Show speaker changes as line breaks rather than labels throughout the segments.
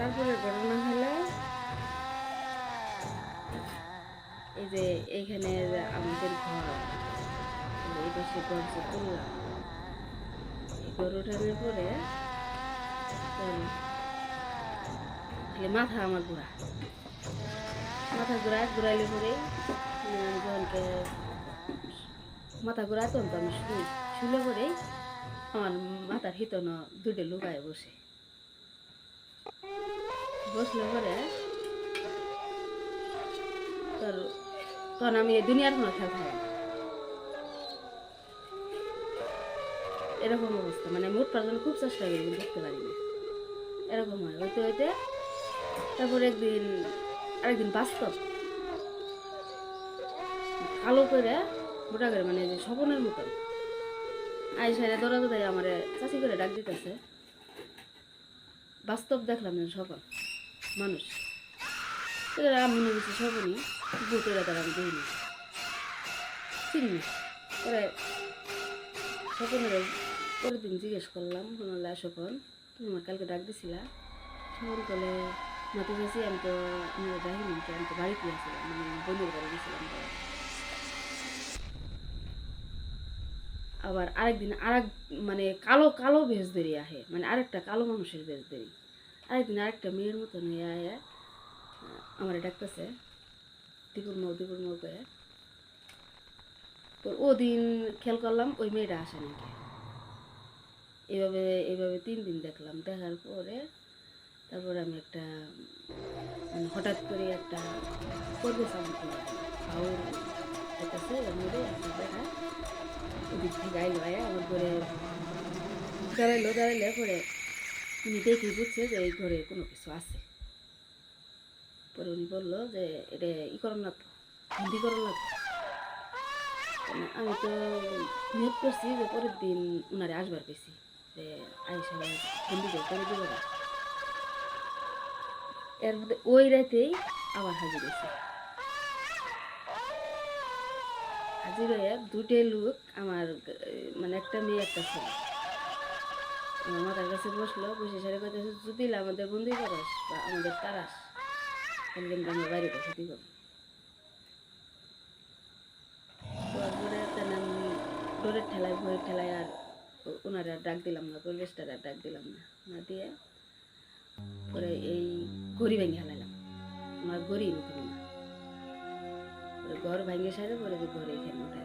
তারপরে ঘটনা হলো এই যে এইখানে আমাদের ঘর, এই পাশে ঘর যে তুললাম ঘর উঠানোর পরে খালি মাথা আমার ঘোরা। মাথা ঘোরা, ঘুরাইলে পরে যখনকে মাথা ঘোরা তখন তো আমি শুই শুলে পরে আমার মাথার হিতন দুটো লুকায় বসে। বসলে পরে তোর, তখন আমি এই দুনিয়ার কোনো খেয়াল এরকম অবস্থা মানে উঠবার জন্য খুব চেষ্টা করি উঠতে পারি না। এরকম হয়, হইতে হইতে তারপর একদিন, আরেকদিন বাস্তব কালো করে, মোটা করে মানে স্বপনের মতন। আই দৌড়াতে দেয় আমার চাষি করে ডাক দিতেছে। বাস্তব দেখলাম না স্বপন মানুষ। এবার আমি মনে করছি স্বপনই ভূতের তার আমি দেখিনি চিনি না। পরে পরের দিন জিজ্ঞেস করলাম শোনালে স্বপন, তুমি আমার কালকে ডাক দিছিলা? স্বপন বলে মাতি চাইছি আমি তো, আমি ডাকিনি আমি তো বাড়িতে আসছিলাম মানে বন্ধুর বাড়ি গেছিলাম আবার আরেকদিন আরেক মানে কালো কালো বেশ বেরিয়ে আহে। মানে আরেকটা কালো মানুষের বেশ বেরি আরেকদিন আরেকটা মেয়ের মতন হয়ে আয়া আমার ডাকতেছে দীপুর মৌ দীপুর মৌ করে তো ও দিন খেয়াল করলাম ওই মেয়েটা আসে নাকি। এভাবে এভাবে তিন দিন দেখলাম। দেখার পরে তারপরে আমি একটা মানে হঠাৎ করে একটা করবে দেখতেছে ওর মধ্যে একটা দেখা। ওদিক থেকে আইলো আয়া আমার ঘরে দাঁড়াইলো দাঁড়াইলে পরে উনি দেখি বুঝছে যে এই ঘরে কোনো কিছু আছে পরে উনি বলল যে এটা ই করার লাগতো হিন্দি করার লাগতো মানে আমি তো নিয়োগ করছি যে পরের দিন উনারে আসবার পেয়েছি যে আইসা হিন্দি করে দিব এর মধ্যে ওই রাতেই আবার হাজির হয়েছে হাজির হয়ে দুটে লোক আমার মানে একটা মেয়ে, একটা ছেলে। আমার মাথার কাছে বসল, বসে সারে কথা যদি আমাদের বন্দি করাস বা আমাদের তারাস, তাহলে কিন্তু আমরা বসে দিব। ডোরের ঠেলায় ভয়ের ঠেলায় আর ওনারা ডাক দিলাম না, পরিবেশটার আর ডাক দিলাম না। না দিয়ে পরে এই ঘড়ি ভেঙে হেলাইলাম আমার ঘড়ি নতুন ঘর ভাঙে সারে পরে যে ঘরে এখানে উঠে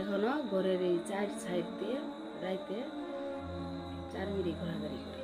এখনও ঘরের এই চার সাইড দিয়ে রাইতে চার মিনিট ঘোরাঘুরি করে।